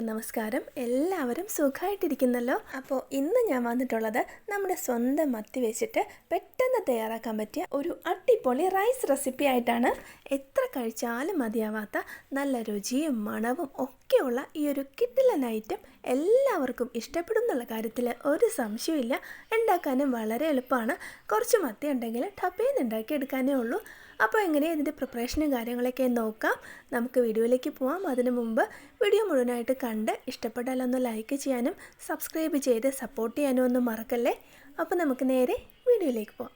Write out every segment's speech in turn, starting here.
എല്ലാവർക്കും നമസ്കാരം. എല്ലാവരും സുഖമായിട്ടിരിക്കുന്നല്ലോ അപ്പോൾ ഇന്ന് ഞാൻ വന്നിട്ടുള്ളത് നമ്മുടെ സ്വന്തം മത്തി വെച്ചിട്ട് പെട്ടെന്ന് തയ്യാറാക്കാൻ പറ്റിയ ഒരു അടിപൊളി റൈസ് റെസിപ്പി ആയിട്ടാണ്. എത്ര കഴിച്ചാലും മതിയാവാത്ത നല്ല രുചിയും മണവും ഒക്കെയുള്ള ഈ ഒരു കിഡിലൻ ഐറ്റം എല്ലാവർക്കും ഇഷ്ടപ്പെടും എന്നുള്ള കാര്യത്തിൽ ഒരു സംശയമില്ല ഉണ്ടാക്കാനും വളരെ എളുപ്പമാണ്. കുറച്ച് മത്തി ഉണ്ടെങ്കിൽ ടപ്പേന്ന് ഉണ്ടാക്കിയെടുക്കാനേ ഉള്ളൂ. അപ്പോൾ എങ്ങനെ ഇതിന്റെ പ്രിപ്പറേഷനും കാര്യങ്ങളൊക്കെ നോക്കാം. നമുക്ക് വീഡിയോയിലേക്ക് പോവാം. അതിനു മുമ്പ് വീഡിയോ മുഴുവനായിട്ട് കണ്ട് ഇഷ്ടപ്പെട്ടാൽ ഒന്ന് ലൈക്ക് ചെയ്യാനും സബ്സ്ക്രൈബ് ചെയ്ത് സപ്പോർട്ട് ചെയ്യാനും ഒന്നും മറക്കല്ലേ? അപ്പോൾ നമുക്ക് നേരെ വീഡിയോയിലേക്ക് പോവാം.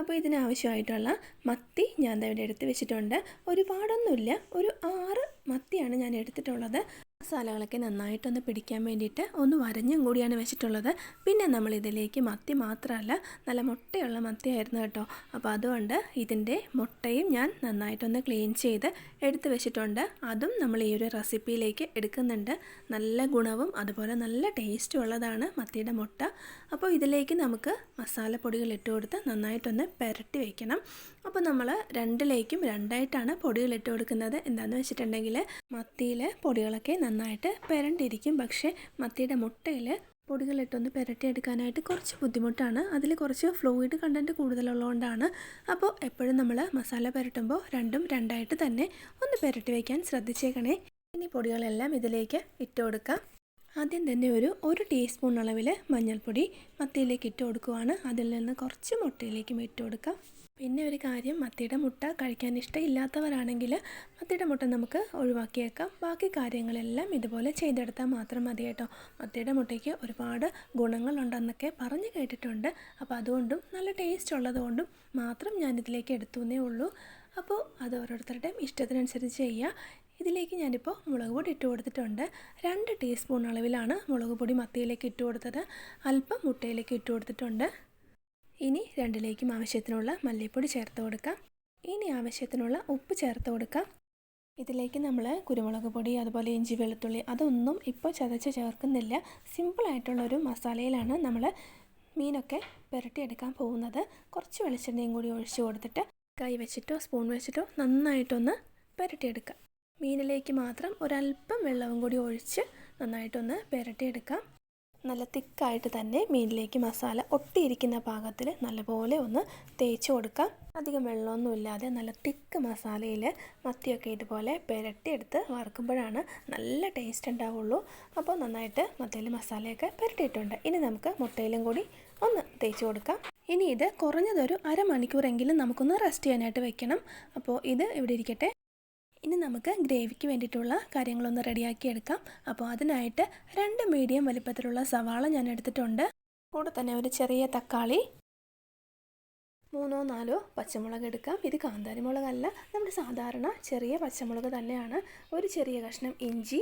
അപ്പോൾ ഇതിനാവശ്യമായിട്ടുള്ള മത്തി ഞാൻ ഇവിടെ എടുത്ത് വെച്ചിട്ടുണ്ട്. ഒരുപാടൊന്നുമില്ല. ഒരു ആറ് മത്തിയാണ് ഞാൻ എടുത്തിട്ടുള്ളത്. മസാലകളൊക്കെ നന്നായിട്ടൊന്ന് പിടിക്കാൻ വേണ്ടിയിട്ട് ഒന്ന് വരഞ്ഞും കൂടിയാണ് വെച്ചിട്ടുള്ളത്. പിന്നെ നമ്മൾ ഇതിലേക്ക് മത്തി മാത്രമല്ല നല്ല മുട്ടയുള്ള മത്തിയായിരുന്നു കേട്ടോ. അപ്പോൾ അതുകൊണ്ട് ഇതിന്റെ മുട്ടയും ഞാൻ നന്നായിട്ടൊന്ന് ക്ലീൻ ചെയ്ത് എടുത്ത് വെച്ചിട്ടുണ്ട്. അതും നമ്മൾ ഈ ഒരു റെസിപ്പിയിലേക്ക് എടുക്കുന്നുണ്ട്. നല്ല ഗുണവും അതുപോലെ നല്ല ടേസ്റ്റും ഉള്ളതാണ് മത്തിയുടെ മുട്ട. അപ്പോൾ ഇതിലേക്ക് നമുക്ക് മസാലപ്പൊടികൾ ഇട്ട് കൊടുത്ത് നന്നായിട്ടൊന്ന് പുരട്ടി വയ്ക്കണം അപ്പോൾ നമ്മൾ രണ്ടിലേക്കും രണ്ടായിട്ടാണ് പൊടികൾ ഇട്ട് കൊടുക്കുന്നത്. എന്താണെന്ന് വെച്ചിട്ടുണ്ടെങ്കിൽ മത്തിയിലെ പൊടികളൊക്കെ നന്നായിട്ട് പുരണ്ടിരിക്കും. പക്ഷേ മത്തിയുടെ മുട്ടയിൽ പൊടികളിട്ടൊന്ന് പുരട്ടിയെടുക്കാനായിട്ട് കുറച്ച് ബുദ്ധിമുട്ടാണ്. അതിൽ കുറച്ച് ഫ്ലൂയിഡ് കണ്ടന്റ് കൂടുതലുള്ളതുകൊണ്ടാണ്. അപ്പോൾ എപ്പോഴും നമ്മൾ മസാല പുരട്ടുമ്പോൾ രണ്ടും രണ്ടായിട്ട് തന്നെ ഒന്ന് പുരട്ടി വയ്ക്കാൻ ശ്രദ്ധിച്ചേക്കണേ. ഇനി പൊടികളെല്ലാം ഇതിലേക്ക് ഇട്ട് കൊടുക്കാം. ആദ്യം തന്നെ ഒരു ഒരു ടീസ്പൂൺ അളവിൽ മഞ്ഞൾപ്പൊടി മത്തിയിലേക്ക് ഇട്ട് കൊടുക്കുവാണ്. അതിൽ നിന്ന് കുറച്ച് മുട്ടയിലേക്കും ഇട്ട് കൊടുക്കാം. പിന്നെ ഒരു കാര്യം മത്തിയുടെ മുട്ട കഴിക്കാൻ ഇഷ്ടമില്ലാത്തവരാണെങ്കിൽ മത്തിയുടെ മുട്ട നമുക്ക് ഒഴിവാക്കിയേക്കാം. ബാക്കി കാര്യങ്ങളെല്ലാം ഇതുപോലെ ചെയ്തെടുത്താൽ മാത്രം മതി കേട്ടോ. മത്തിയുടെ മുട്ടയ്ക്ക് ഒരുപാട് ഗുണങ്ങളുണ്ടെന്നൊക്കെ പറഞ്ഞു കേട്ടിട്ടുണ്ട്. അപ്പോൾ അതുകൊണ്ടും നല്ല ടേസ്റ്റ് ഉള്ളതുകൊണ്ടും മാത്രം ഞാനിതിലേക്ക് എടുത്തു എന്നേ ഉള്ളൂ. അപ്പോൾ അത് ഓരോരുത്തരുടെയും ഇഷ്ടത്തിനനുസരിച്ച് ചെയ്യുക. ഇതിലേക്ക് ഞാനിപ്പോൾ മുളക് പൊടി ഇട്ട് കൊടുത്തിട്ടുണ്ട്. രണ്ട് ടീസ്പൂൺ അളവിലാണ് മുളക് പൊടി മത്തിയിലേക്ക് ഇട്ട് കൊടുത്തത്. അല്പം മുട്ടയിലേക്ക് ഇട്ട് കൊടുത്തിട്ടുണ്ട്. ഇനി രണ്ടിലേക്കും ആവശ്യത്തിനുള്ള മല്ലിപ്പൊടി ചേർത്ത് കൊടുക്കാം. ഇനി ആവശ്യത്തിനുള്ള ഉപ്പ് ചേർത്ത് കൊടുക്കാം. ഇതിലേക്ക് നമ്മൾ കുരുമുളക് പൊടി അതുപോലെ ഇഞ്ചി വെളുത്തുള്ളി അതൊന്നും ഇപ്പോൾ ചതച്ച് ചേർക്കുന്നില്ല. സിമ്പിളായിട്ടുള്ളൊരു മസാലയിലാണ് നമ്മൾ മീനൊക്കെ പുരട്ടിയെടുക്കാൻ പോകുന്നത്. കുറച്ച് വെളിച്ചെണ്ണയും കൂടി ഒഴിച്ച് കൊടുത്തിട്ട് കൈ വെച്ചിട്ടോ സ്പൂൺ വെച്ചിട്ടോ നന്നായിട്ടൊന്ന് പുരട്ടിയെടുക്കാം. മീനിലേക്ക് മാത്രം ഒരല്പം വെള്ളവും കൂടി ഒഴിച്ച് നന്നായിട്ടൊന്ന് പുരട്ടിയെടുക്കാം. നല്ല തിക്കായിട്ട് തന്നെ മീനിലേക്ക് മസാല ഒട്ടിയിരിക്കുന്ന പാകത്തിൽ നല്ലപോലെ ഒന്ന് തേച്ച് കൊടുക്കാം. അധികം വെള്ളമൊന്നും ഇല്ലാതെ നല്ല തിക്ക് മസാലയിൽ മത്തിയൊക്കെ ഇതുപോലെ പുരട്ടിയെടുത്ത് വറുക്കുമ്പോഴാണ് നല്ല ടേസ്റ്റ് ഉണ്ടാവുള്ളൂ. അപ്പോൾ നന്നായിട്ട് മത്തിയിൽ മസാലയൊക്കെ പുരട്ടിയിട്ടുണ്ട്. ഇനി നമുക്ക് മുട്ടയിലും കൂടി ഒന്ന് തേച്ച് കൊടുക്കാം. ഇനി ഇത് കുറഞ്ഞതൊരു അരമണിക്കൂറെങ്കിലും നമുക്കൊന്ന് റെസ്റ്റ് ചെയ്യാനായിട്ട് വെക്കണം. അപ്പോൾ ഇത് ഇവിടെ ഇരിക്കട്ടെ. ഇനി നമുക്ക് ഗ്രേവിക്ക് വേണ്ടിയിട്ടുള്ള കാര്യങ്ങളൊന്ന് റെഡിയാക്കി എടുക്കാം അപ്പോൾ അതിനായിട്ട് രണ്ട് മീഡിയം വലിപ്പത്തിലുള്ള സവാള ഞാൻ എടുത്തിട്ടുണ്ട്. കൂടെ തന്നെ ഒരു ചെറിയ തക്കാളി മൂന്നോ നാലോ പച്ചമുളക് എടുക്കാം. ഇത് കാന്താരി മുളകല്ല നമ്മുടെ സാധാരണ ചെറിയ പച്ചമുളക് തന്നെയാണ്. ഒരു ചെറിയ കഷ്ണം ഇഞ്ചി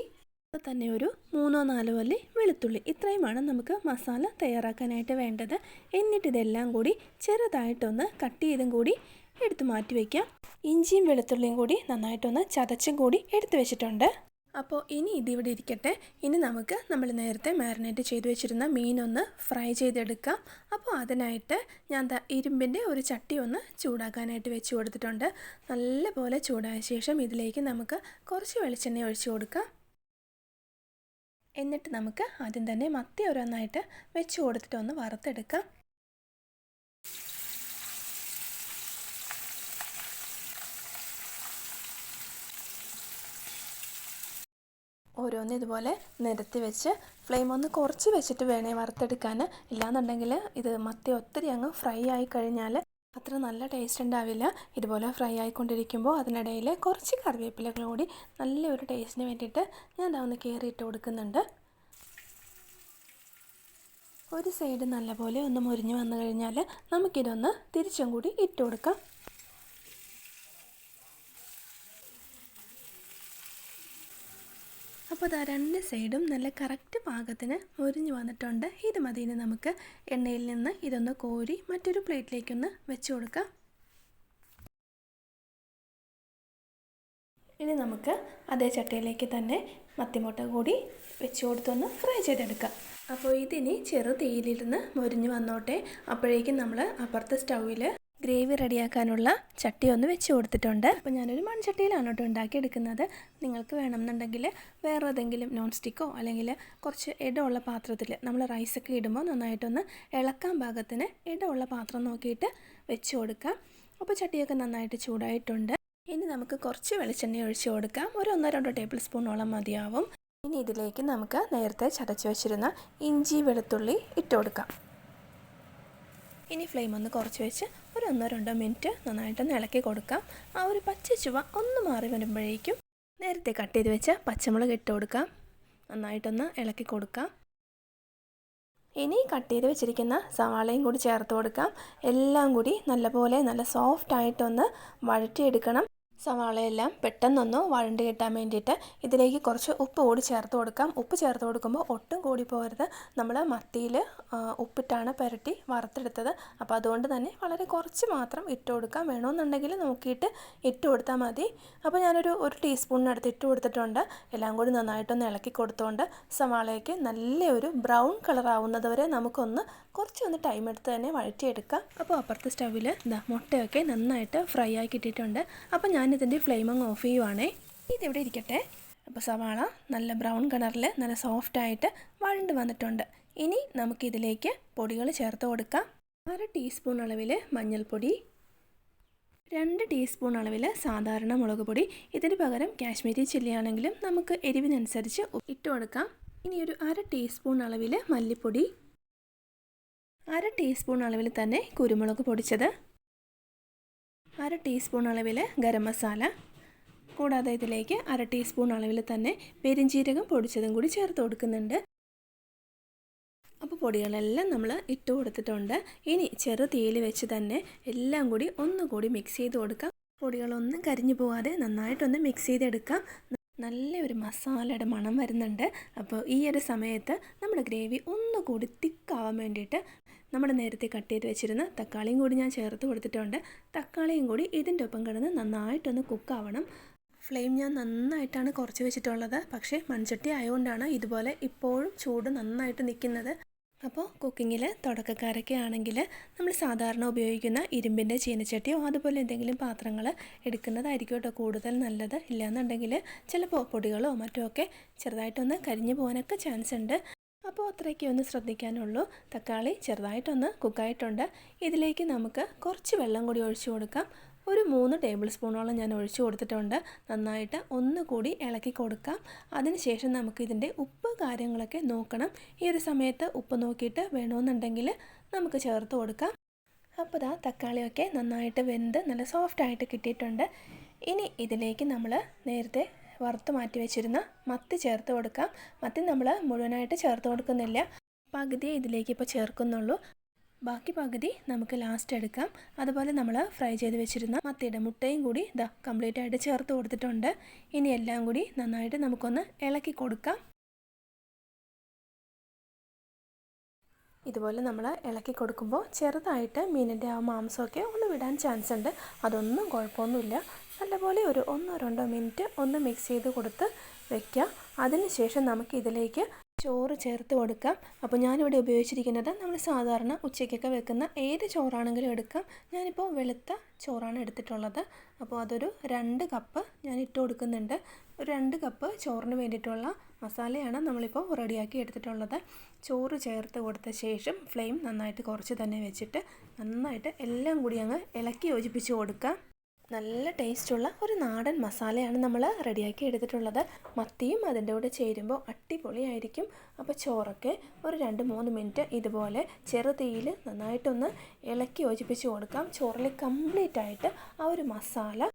തന്നെ ഒരു മൂന്നോ നാലോ അല്ലി വെളുത്തുള്ളി. ഇത്രയുമാണ് നമുക്ക് മസാല തയ്യാറാക്കാനായിട്ട് വേണ്ടത്. എന്നിട്ട് ഇതെല്ലാം കൂടി ചെറുതായിട്ടൊന്ന് കട്ട് ചെയ്തും കൂടി എടുത്ത് മാറ്റി വയ്ക്കാം. ഇഞ്ചിയും വെളുത്തുള്ളിയും കൂടി നന്നായിട്ടൊന്ന് ചതച്ചും കൂടി എടുത്ത് വെച്ചിട്ടുണ്ട്. അപ്പോൾ ഇനി ഇതിവിടെ ഇരിക്കട്ടെ. ഇനി നമുക്ക് നമ്മൾ നേരത്തെ മാരിനേറ്റ് ചെയ്ത് വെച്ചിരുന്ന മീനൊന്ന് ഫ്രൈ ചെയ്തെടുക്കാം. അപ്പോൾ അതിനായിട്ട് ഞാൻ ഇരുമ്പിന്റെ ഒരു ചട്ടി ഒന്ന് ചൂടാക്കാനായിട്ട് വെച്ച് കൊടുത്തിട്ടുണ്ട്. നല്ലപോലെ ചൂടായ ശേഷം ഇതിലേക്ക് നമുക്ക് കുറച്ച് വെളിച്ചെണ്ണ ഒഴിച്ച് കൊടുക്കാം. എന്നിട്ട് നമുക്ക് ആദ്യം തന്നെ മത്തി ഓരോന്നായിട്ട് വെച്ച് കൊടുത്തിട്ടൊന്ന് വറുത്തെടുക്കാം. ഓരോന്ന് ഇതുപോലെ നിരത്തി വെച്ച് ഫ്ലെയിം ഒന്ന് കുറച്ച് വെച്ചിട്ട് വേണേ വറുത്തെടുക്കാൻ. ഇല്ലാന്നുണ്ടെങ്കിൽ ഇത് മത്തി ഒത്തിരി അങ്ങ് ഫ്രൈ ആയി കഴിഞ്ഞാൽ അത്ര നല്ല ടേസ്റ്റ് ഉണ്ടാവില്ല. ഇതുപോലെ ഫ്രൈ ആയിക്കൊണ്ടിരിക്കുമ്പോൾ അതിനിടയിൽ കുറച്ച് കറിവേപ്പിലകൾ കൂടി നല്ലൊരു ടേസ്റ്റിന് വേണ്ടിയിട്ട് ഞാൻ അതൊന്ന് കയറിയിട്ട് കൊടുക്കുന്നുണ്ട്. ഒരു സൈഡ് നല്ലപോലെ ഒന്ന് മുരിഞ്ഞ് വന്നു കഴിഞ്ഞാൽ നമുക്കിതൊന്ന് തിരിച്ചും കൂടി ഇട്ട് കൊടുക്കാം. അപ്പോൾ അതാ രണ്ട് സൈഡും നല്ല കറക്റ്റ് പാകത്തിന് മുരിഞ്ഞ് വന്നിട്ടുണ്ട്. ഇത് മതി. ഇനി നമുക്ക് എണ്ണയിൽ നിന്ന് ഇതൊന്ന് കോരി മറ്റൊരു പ്ലേറ്റിലേക്കൊന്ന് വെച്ച് കൊടുക്കാം. ഇനി നമുക്ക് അതേ ചട്ടയിലേക്ക് തന്നെ മത്തിമുട്ട കൂടി വെച്ച് കൊടുത്തൊന്ന് ഫ്രൈ ചെയ്തെടുക്കാം. അപ്പോൾ ഇതിനി ചെറു തീയിലിരുന്ന് മുരിഞ്ഞ് വന്നോട്ടെ. അപ്പോഴേക്കും നമ്മൾ അപ്പുറത്തെ സ്റ്റൗവിൽ ഗ്രേവി റെഡിയാക്കാനുള്ള ചട്ടി ഒന്ന് വെച്ച് കൊടുത്തിട്ടുണ്ട്. അപ്പോൾ ഞാനൊരു മൺചട്ടിയിലാണ് കേട്ടോ ഉണ്ടാക്കിയെടുക്കുന്നത്. നിങ്ങൾക്ക് വേണമെന്നുണ്ടെങ്കിൽ വേറെ ഏതെങ്കിലും നോൺ സ്റ്റിക്കോ അല്ലെങ്കിൽ കുറച്ച് ഇടമുള്ള പാത്രത്തിൽ നമ്മൾ റൈസൊക്കെ ഇടുമ്പോൾ നന്നായിട്ടൊന്ന് ഇളക്കാൻ പാകത്തിന് ഇടമുള്ള പാത്രം നോക്കിയിട്ട് വെച്ച് കൊടുക്കാം. അപ്പോൾ ചട്ടിയൊക്കെ നന്നായിട്ട് ചൂടായിട്ടുണ്ട്. ഇനി നമുക്ക് കുറച്ച് വെളിച്ചെണ്ണ ഒഴിച്ച് കൊടുക്കാം. ഒരു ഒന്നോ രണ്ടോ ടേബിൾ സ്പൂണോളം മതിയാവും. ഇനി ഇതിലേക്ക് നമുക്ക് നേരത്തെ ചതച്ച് വെച്ചിരുന്ന ഇഞ്ചി വെളുത്തുള്ളി ഇട്ട് കൊടുക്കാം. ഇനി ഫ്ലെയിം ഒന്ന് കുറച്ച് വെച്ച് ഒരു ഒന്നോ രണ്ടോ മിനിറ്റ് നന്നായിട്ടൊന്ന് ഇളക്കി കൊടുക്കാം. ആ ഒരു പച്ച ചുവ ഒന്ന് മാറി വരുമ്പോഴേക്കും നേരത്തെ കട്ട് ചെയ്ത് വെച്ച പച്ചമുളക് ഇട്ട് കൊടുക്കാം. നന്നായിട്ടൊന്ന് ഇളക്കി കൊടുക്കാം. ഇനി കട്ട് ചെയ്ത് വെച്ചിരിക്കുന്ന സവാളയും കൂടി ചേർത്ത് കൊടുക്കാം. എല്ലാം കൂടി നല്ലപോലെ നല്ല സോഫ്റ്റ് ആയിട്ടൊന്ന് വഴറ്റിയെടുക്കണം. സവാളയെല്ലാം പെട്ടെന്നൊന്ന് വഴണ്ട് കിട്ടാൻ വേണ്ടിയിട്ട് ഇതിലേക്ക് കുറച്ച് ഉപ്പ് കൂടി ചേർത്ത് കൊടുക്കാം. ഉപ്പ് ചേർത്ത് കൊടുക്കുമ്പോൾ ഒട്ടും കൂടി പോകരുത് നമ്മൾ മത്തിയിൽ ഉപ്പിട്ടാണ് പുരട്ടി വറുത്തെടുത്തത്. അപ്പോൾ അതുകൊണ്ട് തന്നെ വളരെ കുറച്ച് മാത്രം ഇട്ട് കൊടുക്കാം. വേണമെന്നുണ്ടെങ്കിൽ നോക്കിയിട്ട് ഇട്ട് കൊടുത്താൽ മതി. അപ്പോൾ ഞാനൊരു ഒരു ടീസ്പൂണിനടുത്ത് ഇട്ട് കൊടുത്തിട്ടുണ്ട്. എല്ലാം കൂടി നന്നായിട്ടൊന്ന് ഇളക്കി കൊടുത്തുകൊണ്ട് സവാളയ്ക്ക് നല്ലൊരു ബ്രൗൺ കളർ ആവുന്നത് വരെ നമുക്കൊന്ന് കുറച്ചൊന്ന് ടൈം എടുത്ത് തന്നെ വഴറ്റിയെടുക്കാം. അപ്പോൾ അപ്പുറത്തെ സ്റ്റവിൽ മുട്ടയൊക്കെ നന്നായിട്ട് ഫ്രൈ ആക്കി ഇട്ടിട്ടുണ്ട് അപ്പോൾ ഞാനിതിന്റെ ഫ്ലെയിം അങ്ങ് ഓഫ് ചെയ്യുവാണേ. ഇതിവിടെ ഇരിക്കട്ടെ. അപ്പോൾ സവാള നല്ല ബ്രൗൺ കളറിൽ നല്ല സോഫ്റ്റായിട്ട് വഴണ്ട് വന്നിട്ടുണ്ട്. ഇനി നമുക്കിതിലേക്ക് പൊടികൾ ചേർത്ത് കൊടുക്കാം. അര ടീസ്പൂൺ അളവിൽ മഞ്ഞൾപ്പൊടി രണ്ട് ടീസ്പൂൺ അളവിൽ സാധാരണ മുളക് പൊടി ഇതിന് പകരം കാശ്മീരി ചില്ലിയാണെങ്കിലും നമുക്ക് എരിവിനനുസരിച്ച് ഇട്ട് കൊടുക്കാം. ഇനി ഒരു അര ടീസ്പൂൺ അളവിൽ മല്ലിപ്പൊടി അര ടീസ്പൂൺ അളവിൽ തന്നെ കുരുമുളക് പൊടിച്ചത്. അര ടീസ്പൂൺ അളവിൽ ഗരം മസാല. കൂടാതെ ഇതിലേക്ക് അര ടീസ്പൂൺ അളവിൽ തന്നെ പെരിഞ്ചീരകം പൊടിച്ചതും കൂടി ചേർത്ത് കൊടുക്കുന്നുണ്ട്. അപ്പോൾ പൊടികളെല്ലാം നമ്മൾ ഇട്ട് കൊടുത്തിട്ടുണ്ട്. ഇനി ചെറു തീയിൽ വെച്ച് തന്നെ എല്ലാം കൂടി ഒന്നുകൂടി മിക്സ് ചെയ്ത് കൊടുക്കാം. പൊടികളൊന്നും കരിഞ്ഞു പോകാതെ നന്നായിട്ടൊന്ന് മിക്സ് ചെയ്തെടുക്കാം. നല്ല ഒരു മസാലയുടെ മണം വരുന്നുണ്ട്. അപ്പോൾ ഈ ഒരു സമയത്ത് നമ്മുടെ ഗ്രേവി ഒന്നുകൂടി തിക്കാവാൻ വേണ്ടിയിട്ട് നമ്മൾ നേരത്തെ കട്ട് ചെയ്ത് വെച്ചിരുന്ന തക്കാളിയും കൂടി ഞാൻ ചേർത്ത് കൊടുത്തിട്ടുണ്ട്. തക്കാളിയും കൂടി ഇതിന്റെ ഒപ്പം കിടന്ന് നന്നായിട്ടൊന്ന് കുക്കാവണം. ഫ്ലെയിം ഞാൻ നന്നായിട്ടാണ് കുറച്ച് വെച്ചിട്ടുള്ളത്. പക്ഷേ മൺചട്ടി ആയതുകൊണ്ടാണ് ഇതുപോലെ ഇപ്പോഴും ചൂട് നന്നായിട്ട് നിൽക്കുന്നത്. അപ്പോൾ കുക്കിങ്ങിൽ തുടക്കക്കാരൊക്കെ ആണെങ്കിൽ നമ്മൾ സാധാരണ ഉപയോഗിക്കുന്ന ഇരുമ്പിന്റെ ചീനച്ചട്ടിയോ അതുപോലെ എന്തെങ്കിലും പാത്രങ്ങൾ എടുക്കുന്നതായിരിക്കും കേട്ടോ കൂടുതൽ നല്ലത്. ഇല്ലയെന്നുണ്ടെങ്കിൽ ചിലപ്പോൾ പൊടികളോ മറ്റോ ഒക്കെ ചെറുതായിട്ടൊന്ന് കരിഞ്ഞു പോകാനൊക്കെ ചാൻസ് ഉണ്ട്. അപ്പോൾ അത്രയൊക്കെ ഒന്ന് ശ്രദ്ധിക്കാനുള്ളൂ. തക്കാളി ചെറുതായിട്ടൊന്ന് കുക്കായിട്ടുണ്ട് ഇതിലേക്ക് നമുക്ക് കുറച്ച് വെള്ളം കൂടി ഒഴിച്ചു കൊടുക്കാം. ഒരു മൂന്ന് ടേബിൾ സ്പൂണോളം ഞാൻ ഒഴിച്ചു കൊടുത്തിട്ടുണ്ട്. നന്നായിട്ട് ഒന്നുകൂടി ഇളക്കി കൊടുക്കാം. അതിനുശേഷം നമുക്കിതിന്റെ ഉപ്പ് കാര്യങ്ങളൊക്കെ നോക്കണം. ഈ ഒരു സമയത്ത് ഉപ്പ് നോക്കിയിട്ട് വേണമെന്നുണ്ടെങ്കിൽ നമുക്ക് ചേർത്ത് കൊടുക്കാം. അപ്പോൾ ഇതാ തക്കാളിയൊക്കെ നന്നായിട്ട് വെന്ത് നല്ല സോഫ്റ്റായിട്ട് കിട്ടിയിട്ടുണ്ട്. ഇനി ഇതിലേക്ക് നമ്മൾ നേരത്തെ വറുത്ത് മാറ്റി വെച്ചിരുന്ന മത്തി ചേർത്ത് കൊടുക്കാം. മത്തി നമ്മൾ മുഴുവനായിട്ട് ചേർത്ത് കൊടുക്കുന്നില്ല. പകുതിയെ ഇതിലേക്ക് ഇപ്പോൾ ചേർക്കുന്നുള്ളൂ. ബാക്കി പകുതി നമുക്ക് ലാസ്റ്റ് എടുക്കാം. അതുപോലെ നമ്മൾ ഫ്രൈ ചെയ്ത് വെച്ചിരുന്ന മത്തിയുടെ മുട്ടയും കൂടി ഇതാ കംപ്ലീറ്റ് ആയിട്ട് ചേർത്ത് കൊടുത്തിട്ടുണ്ട്. ഇനി എല്ലാം കൂടി നന്നായിട്ട് നമുക്കൊന്ന് ഇളക്കി കൊടുക്കാം. ഇതുപോലെ നമ്മൾ ഇളക്കി കൊടുക്കുമ്പോൾ ചെറുതായിട്ട് മീനിന്റെ ആ മാംസമൊക്കെ ഒന്ന് വിടാൻ ചാൻസ് ഉണ്ട്. അതൊന്നും കുഴപ്പമൊന്നുമില്ല. നല്ലപോലെ ഒരു ഒന്നോ രണ്ടോ മിനിറ്റ് ഒന്ന് മിക്സ് ചെയ്ത് കൊടുത്ത് വയ്ക്കുക അതിനുശേഷം നമുക്ക് ഇതിലേക്ക് ചോറ് ചേർത്ത് കൊടുക്കാം. അപ്പോൾ ഞാനിവിടെ ഉപയോഗിച്ചിരിക്കുന്നത് നമ്മൾ സാധാരണ ഉച്ചയ്ക്കൊക്കെ വെക്കുന്ന ഏത് ചോറാണെങ്കിലും എടുക്കാം. ഞാനിപ്പോൾ വെളുത്ത ചോറാണ് എടുത്തിട്ടുള്ളത്. അപ്പോൾ അതൊരു രണ്ട് കപ്പ് ഞാൻ ഇട്ട് കൊടുക്കുന്നുണ്ട്. ഒരു രണ്ട് കപ്പ് ചോറിന് വേണ്ടിയിട്ടുള്ള മസാലയാണ് നമ്മളിപ്പോൾ റെഡിയാക്കി എടുത്തിട്ടുള്ളത്. ചോറ് ചേർത്ത് കൊടുത്ത ശേഷം ഫ്ലെയിം നന്നായിട്ട് കുറച്ച് തന്നെ വെച്ചിട്ട് നന്നായിട്ട് എല്ലാം കൂടി അങ്ങ് ഇളക്കി യോജിപ്പിച്ച് കൊടുക്കാം. നല്ല ടേസ്റ്റുള്ള ഒരു നാടൻ മസാലയാണ് നമ്മൾ റെഡിയാക്കി എടുത്തിട്ടുള്ളത്. മത്തിയും അതിന്റെ കൂടെ ചേരുമ്പോൾ അടിപൊളിയായിരിക്കും. അപ്പോൾ ചോറൊക്കെ ഒരു രണ്ട് മൂന്ന് മിനിറ്റ് ഇതുപോലെ ചെറുതീയിൽ നന്നായിട്ടൊന്ന് ഇളക്കി യോജിപ്പിച്ച് കൊടുക്കാം. ചോറിൽ കംപ്ലീറ്റ് ആയിട്ട് ആ ഒരു മസാല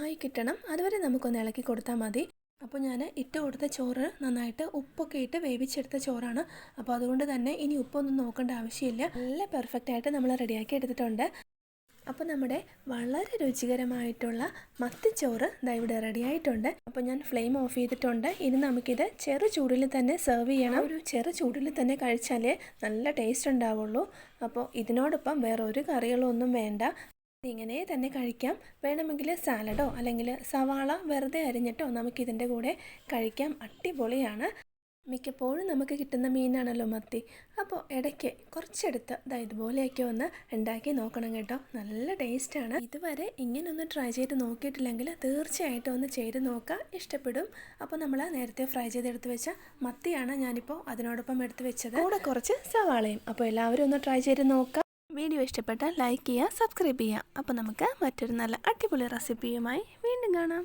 ആയി കിട്ടണം. അതുവരെ നമുക്കൊന്ന് ഇളക്കി കൊടുത്താൽ മതി. അപ്പോൾ ഞാൻ ഇട്ട് കൊടുത്ത ചോറ് നന്നായിട്ട് ഉപ്പൊക്കെ ഇട്ട് വേവിച്ചെടുത്ത ചോറാണ്. അപ്പോൾ അതുകൊണ്ട് തന്നെ ഇനി ഉപ്പൊന്നും നോക്കേണ്ട ആവശ്യമില്ല. നല്ല പെർഫെക്റ്റ് ആയിട്ട് നമ്മൾ റെഡിയാക്കി എടുത്തിട്ടുണ്ട്. അപ്പോൾ നമ്മുടെ വളരെ രുചികരമായിട്ടുള്ള മത്തിച്ചോറ് ഇവിടെ റെഡി ആയിട്ടുണ്ട്. അപ്പോൾ ഞാൻ ഫ്ലെയിം ഓഫ് ചെയ്തിട്ടുണ്ട്. ഇനി നമുക്കിത് ചെറു ചൂടിൽ തന്നെ സെർവ് ചെയ്യണം. ഒരു ചെറു ചൂടിൽ തന്നെ കഴിച്ചാലേ നല്ല ടേസ്റ്റ് ഉണ്ടാവുള്ളൂ. അപ്പോൾ ഇതിനോടൊപ്പം വേറെ ഒരു കറികളൊന്നും വേണ്ട. ഇങ്ങനെ തന്നെ കഴിക്കാം. വേണമെങ്കിൽ സാലഡോ അല്ലെങ്കിൽ സവാള വെറുതെ അരിഞ്ഞിട്ടോ നമുക്കിതിന്റെ കൂടെ കഴിക്കാം. അടിപൊളിയാണ്. മിക്കപ്പോഴും നമുക്ക് കിട്ടുന്ന മീനാണല്ലോ മത്തി. അപ്പോൾ ഇടയ്ക്ക് കുറച്ചെടുത്ത് ദാ ഇതുപോലെയൊക്കെ ഒന്ന് ഉണ്ടാക്കി നോക്കണം കേട്ടോ. നല്ല ടേസ്റ്റാണ്. ഇതുവരെ ഇങ്ങനെ ഒന്ന് ട്രൈ ചെയ്ത് നോക്കിയിട്ടില്ലെങ്കിൽ തീർച്ചയായിട്ടും ഒന്ന് ചെയ്ത് നോക്കുക. ഇഷ്ടപ്പെടും. അപ്പോൾ നമ്മൾ നേരത്തെ ഫ്രൈ ചെയ്തെടുത്ത് വെച്ച മത്തിയാണ് ഞാനിപ്പോൾ അതിനോടൊപ്പം എടുത്ത് വെച്ചത്. കൂടെ കുറച്ച് സവാളയും. അപ്പോൾ എല്ലാവരും ഒന്ന് ട്രൈ ചെയ്ത് നോക്കുക. വീഡിയോ ഇഷ്ടപ്പെട്ടാൽ ലൈക്ക് ചെയ്യുക സബ്സ്ക്രൈബ് ചെയ്യുക. അപ്പോൾ നമുക്ക് മറ്റൊരു നല്ല അടിപൊളി റെസിപ്പിയുമായി വീണ്ടും കാണാം.